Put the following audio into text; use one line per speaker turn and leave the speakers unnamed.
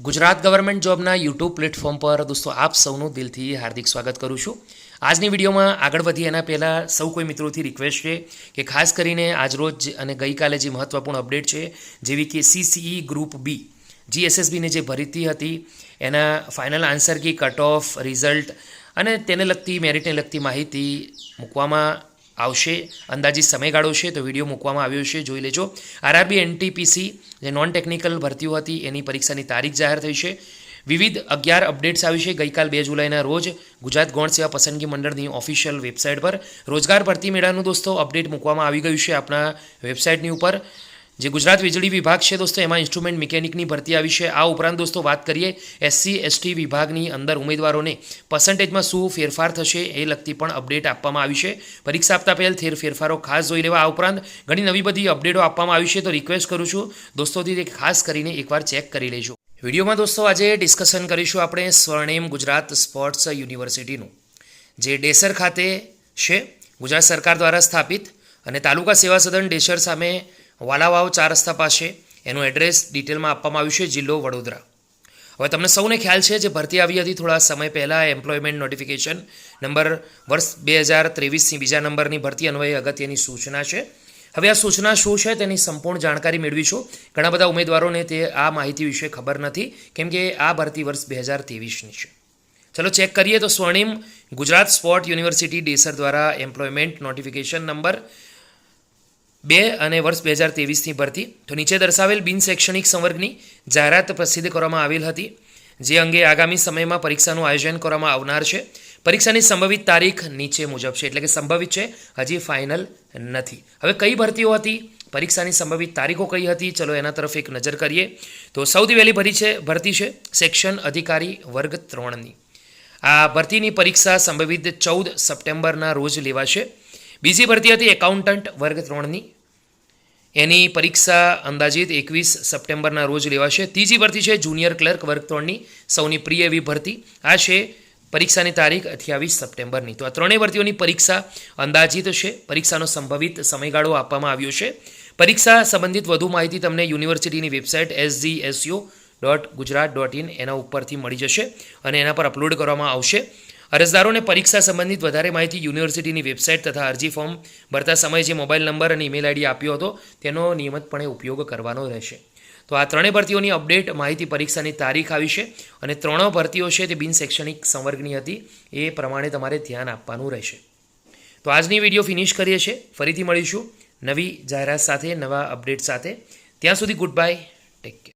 Gujarat government જોબના YouTube platform પર દોસ્તો આપ સૌનું દિલથી હાર્દિક સ્વાગત કરું છું. આજની વિડીયોમાં આગળ વધી એના પહેલાં સૌ કોઈ મિત્રોથી રિક્વેસ્ટ છે કે ખાસ કરીને આજરોજ અને ગઈકાલે જે મહત્ત્વપૂર્ણ અપડેટ છે, જેવી કે સીસીઈ ગ્રુપ બી જીએસએસબીને જે ભરતી હતી, એના final answer key cut off result અને તેને લગતી મેરિટને લગતી માહિતી મૂકવામાં આવશે, અંદાજિત સમયગાળો છે, તો વીડિયો મૂકવામાં આવ્યો છે, જોઈ લેજો. આરઆરબી એનટીપીસી જે નોન ટેકનિકલ ભરતીઓ હતી, એની પરીક્ષાની તારીખ જાહેર થઈ છે. વિવિધ અગિયાર અપડેટ્સ આવી છે. ગઈકાલ બે જુલાઈના રોજ ગુજરાત ગૌણ સેવા પસંદગી મંડળની ઓફિશિયલ વેબસાઇટ પર રોજગાર ભરતી મેળાનું દોસ્તો, અપડેટ મૂકવામાં આવી ગયું છે આપણા વેબસાઇટની ઉપર. જે ગુજરાત વીજળી વિભાગ છે દોસ્તો, એમાં ઇન્સ્ટ્રુમેન્ટ મિકેનિકની ભરતી આવી છે. આ ઉપરાંત દોસ્તો, વાત કરીએ એસસી એસટી વિભાગની અંદર ઉમેદવારોને પર્સન્ટેજમાં શું ફેરફાર થશે એ લગતી પણ અપડેટ આપવામાં આવી છે. પરીક્ષા આપતા પહેલ થેર ફેરફારો ખાસ જોઈ લેવા. આ ઉપરાંત ઘણી નવી બધી અપડેટો આપવામાં આવી છે, તો રિક્વેસ્ટ કરું છું દોસ્તોથી ખાસ કરીને એકવાર ચેક કરી લેજો. વિડીયોમાં દોસ્તો, આજે ડિસ્કશન કરીશું આપણે સ્વર્ણિમ ગુજરાત સ્પોર્ટ્સ યુનિવર્સિટીનું જે ડેસર ખાતે છે, ગુજરાત સરકાર દ્વારા સ્થાપિત અને તાલુકા સેવા સદન ડેસર સામે વાલાવાવ ચાર રસ્તા પાસે એનું એડ્રેસ ડિટેલમાં આપવામાં આવ્યું છે જિલ્લો વડોદરા. હવે તમને સૌને ખ્યાલ છે જે ભરતી આવી હતી થોડા સમય પહેલાં એમ્પ્લોયમેન્ટ નોટિફિકેશન નંબર વર્ષ બે હજાર ત્રેવીસની બીજા નંબરની ભરતી અન્વયે અગત્યની સૂચના છે. હવે આ સૂચના શું છે તેની સંપૂર્ણ જાણકારી મેળવીશું. ઘણા બધા ઉમેદવારોને તે આ માહિતી વિશે ખબર નથી, કેમ કે આ ભરતી વર્ષ બે હજાર ત્રેવીસની છે. ચલો ચેક કરીએ તો સ્વર્ણિમ ગુજરાત સ્પોર્ટ યુનિવર્સિટી ડેસર દ્વારા એમ્પ્લોયમેન્ટ નોટિફિકેશન નંબર બે અને વર્ષ બે હજાર ત્રેવીસની ભરતી. તો નીચે દર્શાવેલ બિન શૈક્ષણિક સંવર્ગની જાહેરાત પ્રસિદ્ધ કરવામાં આવેલ હતી, જે અંગે આગામી સમયમાં પરીક્ષાનું આયોજન કરવામાં આવનાર છે. પરીક્ષાની સંભવિત તારીખ નીચે મુજબ છે, એટલે કે સંભવિત છે, હજી ફાઇનલ નથી. હવે કઈ ભરતીઓ હતી? પરીક્ષાની સંભવિત તારીખો કઈ હતી? ચલો એના તરફ એક નજર કરીએ. તો સૌથી વહેલી ભરી છે, ભરતી છે સેક્શન અધિકારી વર્ગ ત્રણની. આ ભરતીની પરીક્ષા સંભવિત ચૌદ સપ્ટેમ્બરના રોજ લેવાશે. બીજી ભરતી હતી એકાઉન્ટન્ટ વર્ગ ત્રણની. એની પરીક્ષા અંદાજિત એકવીસ સપ્ટેમ્બરના રોજ લેવાશે. ત્રીજી ભરતી છે જુનિયર ક્લર્ક વર્ગ ત્રણની, સૌની પ્રિય એવી ભરતી. આ છે પરીક્ષાની તારીખ અઠ્યાવીસ સપ્ટેમ્બરની. તો આ ત્રણેય ભરતીઓની પરીક્ષા અંદાજિત છે. પરીક્ષાનો સંભવિત સમયગાળો આપવામાં આવ્યો છે. પરીક્ષા સંબંધિત વધુ માહિતી તમને યુનિવર્સિટીની website S G S U dot Gujarat dot in એના ઉપરથી મળી જશે અને એના પર અપલોડ કરવામાં આવશે. અરજદારોને પરીક્ષા સંબંધિત વધારે માહિતી યુનિવર્સિટીની વેબસાઇટ તથા અરજી ફોર્મ ભરતા સમયે જે મોબાઈલ નંબર અને ઈમેલ આઈડી આપ્યો હતો, તેનો નિયમિતપણે ઉપયોગ કરવાનો રહેશે. તો આ ત્રણેય ભરતીઓની અપડેટ માહિતી પરીક્ષાની તારીખ આવી છે અને ત્રણો ભરતીઓ છે તે બિન શૈક્ષણિક સંવર્ગની હતી, એ પ્રમાણે તમારે ધ્યાન આપવાનું રહેશે. તો આજની વીડિયો ફિનિશ કરીએ છીએ. ફરીથી મળીશું નવી જાહેરાત સાથે, નવા અપડેટ સાથે. ત્યાં સુધી ગુડ બાય ટેક કેર.